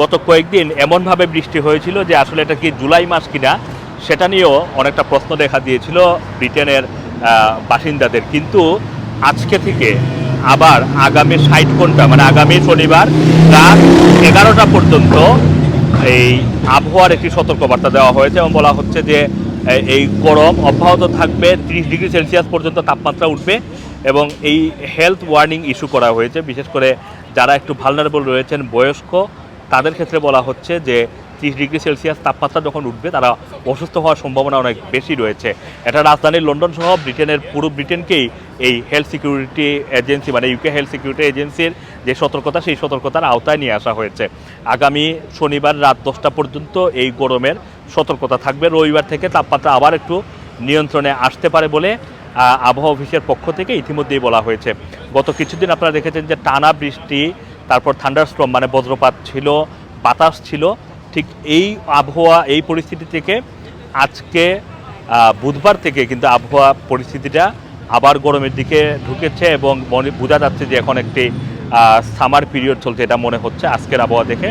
গত কয়েকদিন এমনভাবে বৃষ্টি হয়েছিল যে আসলে এটা কি জুলাই মাস কিনা, সেটা নিয়েও অনেকটা প্রশ্ন দেখা দিয়েছিল ব্রিটেনের বাসিন্দাদের। কিন্তু আজকে থেকে আবার আগামী ষাট ঘণ্টা মানে আগামী শনিবার রাত এগারোটা পর্যন্ত এই আবহাওয়ার একটি সতর্কবার্তা দেওয়া হয়েছে এবং বলা হচ্ছে যে এই গরম অব্যাহত থাকবে, ত্রিশ ডিগ্রি সেলসিয়াস পর্যন্ত তাপমাত্রা উঠবে এবং এই হেলথ ওয়ার্নিং ইস্যু করা হয়েছে। বিশেষ করে যারা একটু ভালনারেবল রয়েছেন, বয়স্ক তাদের ক্ষেত্রে বলা হচ্ছে যে ত্রিশ ডিগ্রি সেলসিয়াস তাপমাত্রা যখন উঠবে, তারা অসুস্থ হওয়ার সম্ভাবনা অনেক বেশি রয়েছে। এটা রাজধানীর লন্ডন সহ ব্রিটেনের, পুরো ব্রিটেনকেই এই হেলথ সিকিউরিটি এজেন্সি মানে ইউকে হেলথ সিকিউরিটি এজেন্সির যে সতর্কতা, সেই সতর্কতার আওতায় নিয়ে আসা হয়েছে। আগামী শনিবার রাত দশটা পর্যন্ত এই গরমের সতর্কতা থাকবে। রবিবার থেকে তাপমাত্রা আবার একটু নিয়ন্ত্রণে আসতে পারে বলে আবহাওয়া অফিসের পক্ষ থেকে ইতিমধ্যেই বলা হয়েছে। গত কিছুদিন আপনারা দেখেছেন যে টানা বৃষ্টি তারপর থান্ডারস্ট্রম মানে বজ্রপাত ছিল, বাতাস ছিল, ঠিক এই আবহাওয়া, এই পরিস্থিতি থেকে আজকে বুধবার থেকে কিন্তু আবহাওয়া পরিস্থিতিটা আবার গরমের দিকে ঢুকেছে এবং মনে, বোঝা যাচ্ছে যে এখন একটি সামার পিরিয়ড চলছে এটা মনে হচ্ছে আজকের আবহাওয়া দেখে।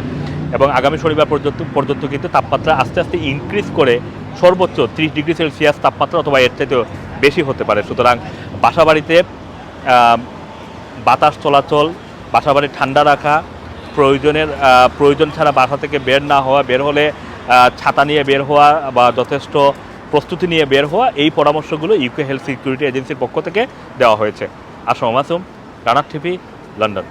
এবং আগামী শনিবার পর্যন্ত পর্যন্ত কিন্তু তাপমাত্রা আস্তে আস্তে ইনক্রিজ করে সর্বোচ্চ ত্রিশ ডিগ্রি সেলসিয়াস তাপমাত্রা অথবা এর চাইতেও বেশি হতে পারে। সুতরাং বাসাবাড়িতে বাতাস চলাচল বাসাবাড়ি ঠান্ডা রাখা, প্রয়োজনের প্রয়োজন ছাড়া বাসা থেকে বের না হওয়া, বের হলে ছাতা নিয়ে বের হওয়া বা যথেষ্ট প্রস্তুতি নিয়ে বের হওয়া, এই পরামর্শগুলো ইউকে হেলথ সিকিউরিটি এজেন্সির পক্ষ থেকে দেওয়া হয়েছে। আসম মাসুম, রানার টিভি, লন্ডন।